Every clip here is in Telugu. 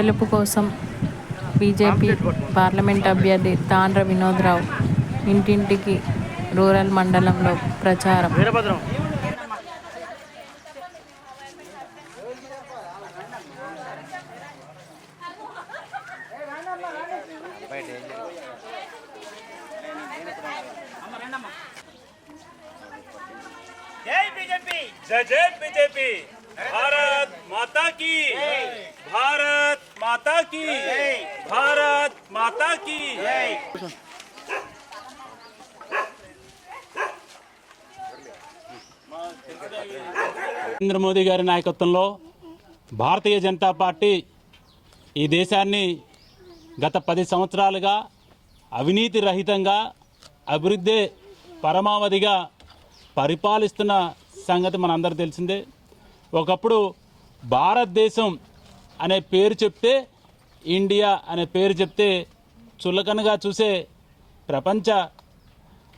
గెలుపు కోసం బీజేపీ పార్లమెంట్ అభ్యర్థి తాండ్ర వినోద్రావు ఇంటింటికి రూరల్ మండలంలో ప్రచారం. బీజేపీ. జై జై బీజేపీ. భారత్ మాతా కీ. భారత్ माता की भारत माता की నరేంద్ర మోదీ గారి నాయకత్వంలో భారతీయ జనతా పార్టీ ఈ దేశాన్ని గత పది సంవత్సరాలుగా అవినీతి రహితంగా అభివృద్ధి పరమావధిగా పరిపాలిస్తున్న సంగతి మనందరూ తెలిసిందే ఒకప్పుడు భారతదేశం అనే పేరు చెప్తే ఇండియా అనే పేరు చెప్తే చులకనగా చూసే ప్రపంచ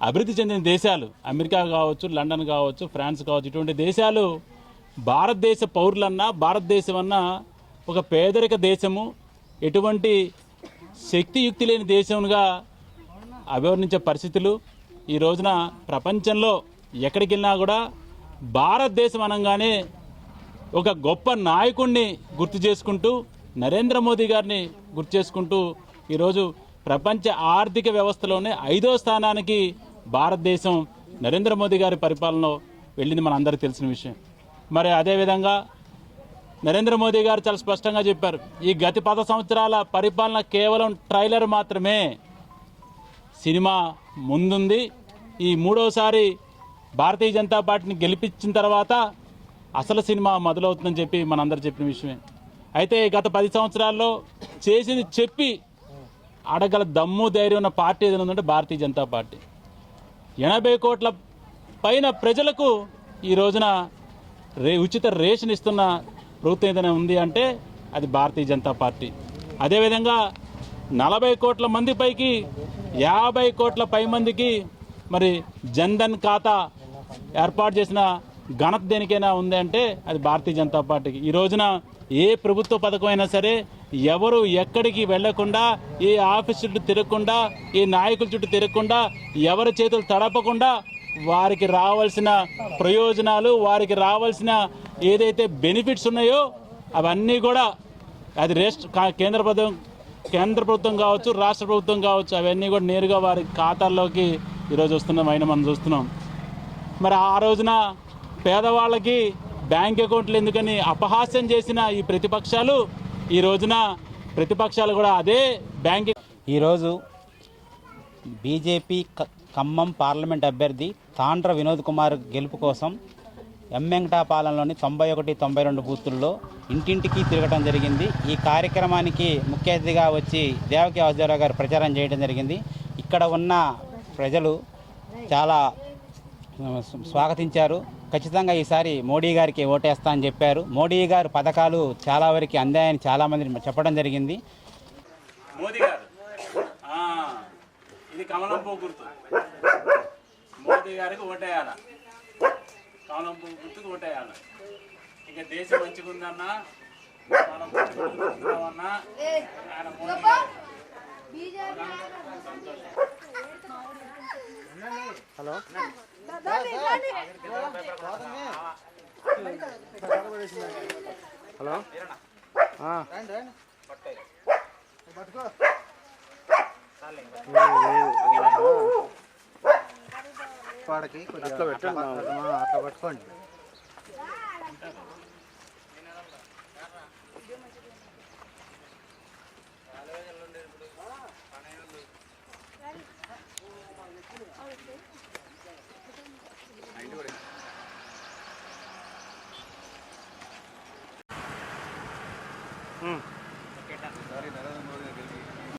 అభివృద్ధి చెందిన దేశాలు. అమెరికా కావచ్చు లండన్ కావచ్చు ఫ్రాన్స్ కావచ్చు. ఇటువంటి దేశాలు భారతదేశ పౌరులన్నా భారతదేశం అన్నా ఒక పేదరిక దేశము. ఎటువంటి శక్తియుక్తి లేని దేశంగా అభివర్ణించే పరిస్థితులు. ఈ రోజున ప్రపంచంలో ఎక్కడికి వెళ్ళినా కూడా భారతదేశం అనగానే ఒక గొప్ప నాయకుడిని గుర్తు చేసుకుంటూ నరేంద్ర మోదీ గారిని గుర్తు చేసుకుంటూ ఈరోజు ప్రపంచ ఆర్థిక వ్యవస్థలోనే ఐదో స్థానానికి భారతదేశం నరేంద్ర మోదీ గారి పరిపాలనలో వెళ్ళింది మన అందరికీ తెలిసిన విషయం. మరి అదేవిధంగా నరేంద్ర మోదీ గారు చాలా స్పష్టంగా చెప్పారు ఈ గతి పద సంవత్సరాల పరిపాలన కేవలం ట్రైలర్ మాత్రమే. సినిమా ముందుంది. ఈ మూడోసారి భారతీయ జనతా పార్టీని గెలిపించిన తర్వాత అసలు సినిమా మొదలవుతుందని చెప్పి మనందరూ చెప్పిన విషయమే. అయితే గత పది సంవత్సరాల్లో చేసింది చెప్పి అడగల దమ్ము ధైర్యం ఉన్న పార్టీ ఏదైనా ఉందంటే భారతీయ జనతా పార్టీ. ఎనభై కోట్ల పైన ప్రజలకు ఈ రోజున రే ఉచిత రేషన్ ఇస్తున్న ప్రభుత్వం ఏదైనా ఉంది అంటే అది భారతీయ జనతా పార్టీ. అదేవిధంగా నలభై కోట్ల మంది పైకి యాభై కోట్ల పై మందికి మరి జన్ధన్ ఖాతా ఏర్పాటు చేసిన ఘనత దేనికైనా ఉంది అంటే అది భారతీయ జనతా పార్టీకి. ఈ రోజున ఏ ప్రభుత్వ పథకం అయినా సరే ఎవరు ఎక్కడికి వెళ్ళకుండా ఏ ఆఫీస్ చుట్టూ తిరగకుండా ఏ నాయకుల చుట్టూ తిరగకుండా ఎవరి చేతులు తడపకుండా వారికి రావాల్సిన ప్రయోజనాలు వారికి రావాల్సిన ఏదైతే బెనిఫిట్స్ ఉన్నాయో అవన్నీ కూడా అది రెస్ట్ కా- కేంద్ర ప్రభుత్వం కేంద్ర ప్రభుత్వం కావచ్చు రాష్ట్ర ప్రభుత్వం కావచ్చు అవన్నీ కూడా నేరుగా వారి ఖాతాల్లోకి ఈరోజు వస్తున్నాం అయినా మనం చూస్తున్నాం. మరి ఆ రోజున పేదవాళ్ళకి బ్యాంక్ అకౌంట్లు ఎందుకని అపహాస్యం చేసిన ఈ ప్రతిపక్షాలు ఈ రోజున ప్రతిపక్షాలు కూడా అదే బ్యాంక్ ఈరోజు బీజేపీ ఖమ్మం పార్లమెంట్ అభ్యర్థి తాండ్ర వినోద్ కుమార్ గెలుపు కోసం ఎమ్మెంగటాపాలెంలోని తొంభై ఒకటి తొంభై రెండు బూతుల్లో ఇంటింటికి తిరగటం జరిగింది. ఈ కార్యక్రమానికి ముఖ్య అతిథిగా వచ్చి దేవకి వాసుదేవరావు గారు ప్రచారం చేయడం జరిగింది. ఇక్కడ ఉన్న ప్రజలు చాలా స్వాగతించారు. ఖచ్చితంగా ఈసారి మోడీ గారికి ఓటేస్తా అని చెప్పారు. మోడీ గారు పథకాలు చాలా వరకు అందాయని చాలామంది చెప్పడం జరిగింది. మోదీ గారు. ఆ, ఇది కమలం పువ్వు గుర్తు. మోదీ గారికి ఓటేయాల. కమలం పువ్వు గుర్తుకు ఓటేయాల. ఇక దేశం మంచిగా ఉందన్నా మనం ఆయన మోదీ గారు. హలో. వాడికి అట్లా పెట్టండి. అట్లా పట్టుకోండి. Mm.